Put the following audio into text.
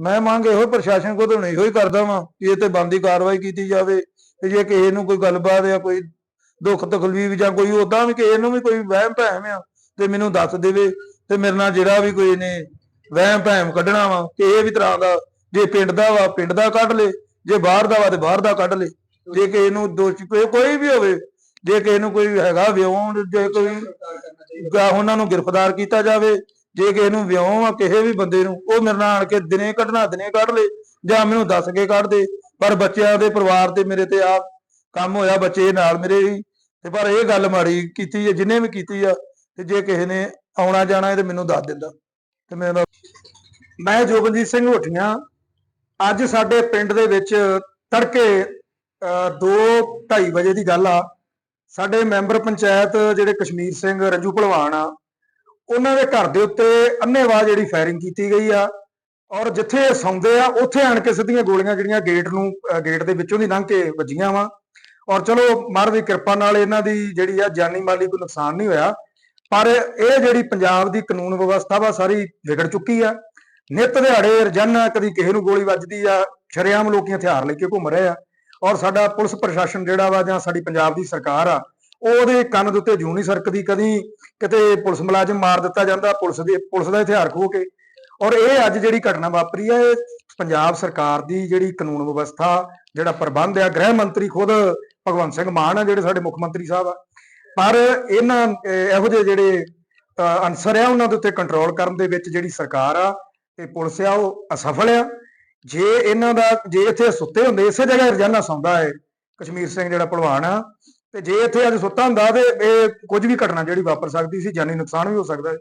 ਮੈਂ ਮੰਗ ਇਹੋ ਪ੍ਰਸ਼ਾਸਨ ਕੋਲ ਹੁਣ ਇਹੋ ਹੀ ਕਰਦਾ ਵਾਂ ਕਿ ਇਹ ਤੇ ਬੰਦੀ ਕਾਰਵਾਈ ਕੀਤੀ ਜਾਵੇ ਤੇ ਜੇ ਕਿਸੇ ਨੂੰ ਕੋਈ ਗੱਲਬਾਤ ਜਾਂ ਕੋਈ ਦੁੱਖ ਤਕਲੀਫ ਜਾਂ ਕੋਈ ਉਦਾਂ ਵੀ ਕਿਸੇ ਨੂੰ ਵੀ ਕੋਈ ਵਹਿਮ ਭੈਮ ਆ ਤੇ ਮੈਨੂੰ ਦੱਸ ਦੇਵੇ ਤੇ ਮੇਰੇ ਨਾਲ ਜਿਹੜਾ ਵੀ ਕੋਈ ਨੇ ਵਹਿਮ ਭੈਮ ਕੱਢਣਾ ਵਾ ਕਿਸੇ ਵੀ ਤਰ੍ਹਾਂ ਦਾ ਜੇ ਪਿੰਡ ਦਾ ਵਾ ਪਿੰਡ ਦਾ ਕੱਢ ਲੇ ਜੇ ਬਾਹਰ ਦਾ ਵਾ ਤੇ ਬਾਹਰ ਦਾ ਕੱਢ ਲੇ। ਜੇ ਕਿਸੇ ਨੂੰ ਦੋਸ਼ੀ ਕੋਈ ਵੀ ਹੋਵੇ ਜੇ ਕਿਸੇ ਨੂੰ ਕੋਈ ਹੈਗਾ ਵਿਉਂ ਜੇ ਕੋਈ ਉਹਨਾਂ ਨੂੰ ਗ੍ਰਿਫਤਾਰ ਕੀਤਾ ਜਾਵੇ ਜੇ ਕਿਸੇ ਨੂੰ ਵਿਉਂ ਆ, ਕਿਸੇ ਵੀ ਬੰਦੇ ਨੂੰ, ਉਹ ਮੇਰੇ ਨਾਲ ਆਣ ਕੇ ਦਿਨੇ ਕੱਢਣਾ, ਦਿਨੇ ਕੱਢ ਲੇ, ਜਾਂ ਮੈਨੂੰ ਦੱਸ ਕੇ ਕੱਢ ਦੇ। ਪਰ ਬੱਚਿਆਂ ਦੇ ਪਰਿਵਾਰ ਤੇ ਮੇਰੇ ਤੇ ਆ ਕੰਮ ਹੋਇਆ, ਬੱਚੇ ਨਾਲ ਮੇਰੇ ਹੀ ਤੇ ਪਰ ਇਹ ਗੱਲ ਮਾੜੀ ਕੀਤੀ ਹੈ ਜਿਨੇ ਵੀ ਕੀਤੀ ਆ, ਤੇ ਜੇ ਕਿਸੇ ਨੇ ਆਉਣਾ ਜਾਣਾ ਤੇ ਮੈਨੂੰ ਦੱਸ ਦਿੰਦਾ। ਤੇ ਮੈਂ ਉਹਦਾ ਮੈਂ ਜੋਗਨਜੀਤ ਸਿੰਘ ਹੋਠੀਆਂ, ਅੱਜ ਸਾਡੇ ਪਿੰਡ ਦੇ ਵਿੱਚ ਤੜਕੇ 2:30 ਵਜੇ ਦੀ ਗੱਲ ਆ। ਸਾਡੇ ਮੈਂਬਰ ਪੰਚਾਇਤ ਜਿਹੜੇ ਕਸ਼ਮੀਰ ਸਿੰਘ, ਰੰਜੂ ਭਲਵਾਨ ਆ ਉਹਨਾਂ ਦੇ ਘਰ ਦੇ ਉੱਤੇ ਅੰਨੇਵਾਹ ਜਿਹੜੀ ਫਾਇਰਿੰਗ ਕੀਤੀ ਗਈ ਆ। ਔਰ ਜਿੱਥੇ ਇਹ ਸੌਂਦੇ ਆ, ਉੱਥੇ ਆਣ ਕੇ ਸਿੱਧੀਆਂ ਗੋਲੀਆਂ ਜਿਹੜੀਆਂ ਗੇਟ ਨੂੰ ਗੇਟ ਦੇ ਵਿੱਚੋਂ ਦੀ ਲੰਘ ਕੇ ਵੱਜੀਆਂ ਵਾ। ਔਰ ਚਲੋ, ਮਹਾਰਾਜ ਦੀ ਕਿਰਪਾ ਨਾਲ ਇਹਨਾਂ ਦੀ ਜਿਹੜੀ ਆ ਜਾਨੀ ਮਾਲੀ ਕੋਈ ਨੁਕਸਾਨ ਨਹੀਂ ਹੋਇਆ। ਪਰ ਇਹ ਜਿਹੜੀ ਪੰਜਾਬ ਦੀ ਕਾਨੂੰਨ ਵਿਵਸਥਾ ਵਾ, ਸਾਰੀ ਵਿਗੜ ਚੁੱਕੀ ਆ। ਨਿਤ ਦਿਹਾੜੇ ਰੋਜ਼ਾਨਾ ਕਦੀ ਕਿਸੇ ਨੂੰ ਗੋਲੀ ਵੱਜਦੀ ਆ, ਸ਼ਰੇਆਮ ਲੋਕੀ ਹਥਿਆਰ ਲੈ ਕੇ ਘੁੰਮ ਰਹੇ ਆ। ਔਰ ਸਾਡਾ ਪੁਲਿਸ ਪ੍ਰਸ਼ਾਸਨ ਜਿਹੜਾ ਵਾ ਜਾਂ ਸਾਡੀ ਪੰਜਾਬ ਦੀ ਸਰਕਾਰ ਆ ਉਹਦੇ ਕੰਨ ਦੇ ਉੱਤੇ ਜੂੰ ਨਹੀਂ ਸਰਕਦੀ ਕਦੀ ਕਿਤੇ ਪੁਲਿਸ ਮੁਲਾਜ਼ਮ ਮਾਰ ਦਿੱਤਾ ਜਾਂਦਾ ਪੁਲਿਸ ਦੇ ਪੁਲਿਸ ਦਾ ਹਥਿਆਰ ਖੋ ਕੇ। ਔਰ ਇਹ ਅੱਜ ਜਿਹੜੀ ਘਟਨਾ ਵਾਪਰੀ ਆ ਇਹ ਪੰਜਾਬ ਸਰਕਾਰ ਦੀ ਜਿਹੜੀ ਕਾਨੂੰਨ ਵਿਵਸਥਾ ਜਿਹੜਾ ਪ੍ਰਬੰਧ ਆ ਗ੍ਰਹਿ ਮੰਤਰੀ ਖੁਦ ਭਗਵੰਤ ਸਿੰਘ ਮਾਨ ਆ ਜਿਹੜੇ ਸਾਡੇ ਮੁੱਖ ਮੰਤਰੀ ਸਾਹਿਬ ਆ। ਪਰ ਇਹਨਾਂ ਇਹੋ ਜਿਹੇ ਜਿਹੜੇ ਅਹ, ਅਨਸਰ ਆ ਉਹਨਾਂ ਦੇ ਉੱਤੇ ਕੰਟਰੋਲ ਕਰਨ ਦੇ ਵਿੱਚ ਜਿਹੜੀ ਸਰਕਾਰ ਆ ਤੇ ਪੁਲਿਸ ਆ ਉਹ ਅਸਫਲ ਆ। ਜੇ ਇਹਨਾਂ ਦਾ ਜੇ ਇੱਥੇ ਸੁੱਤੇ ਹੁੰਦੇ ਇਸੇ ਜਗ੍ਹਾ ਰੋਜ਼ਾਨਾ ਸੌਂਦਾ ਹੈ ਕਸ਼ਮੀਰ ਸਿੰਘ ਜਿਹੜਾ ਭਲਵਾਨ ਆ ਤੇ ਜੇ ਇੱਥੇ ਅੱਜ ਸੁੱਤਾ ਹੁੰਦਾ ਤੇ ਇਹ ਕੁਝ ਵੀ ਘਟਨਾ ਜਿਹੜੀ ਵਾਪਰ ਸਕਦੀ ਸੀ ਜਾਨੀ ਨੁਕਸਾਨ ਵੀ ਹੋ ਸਕਦਾ ਹੈ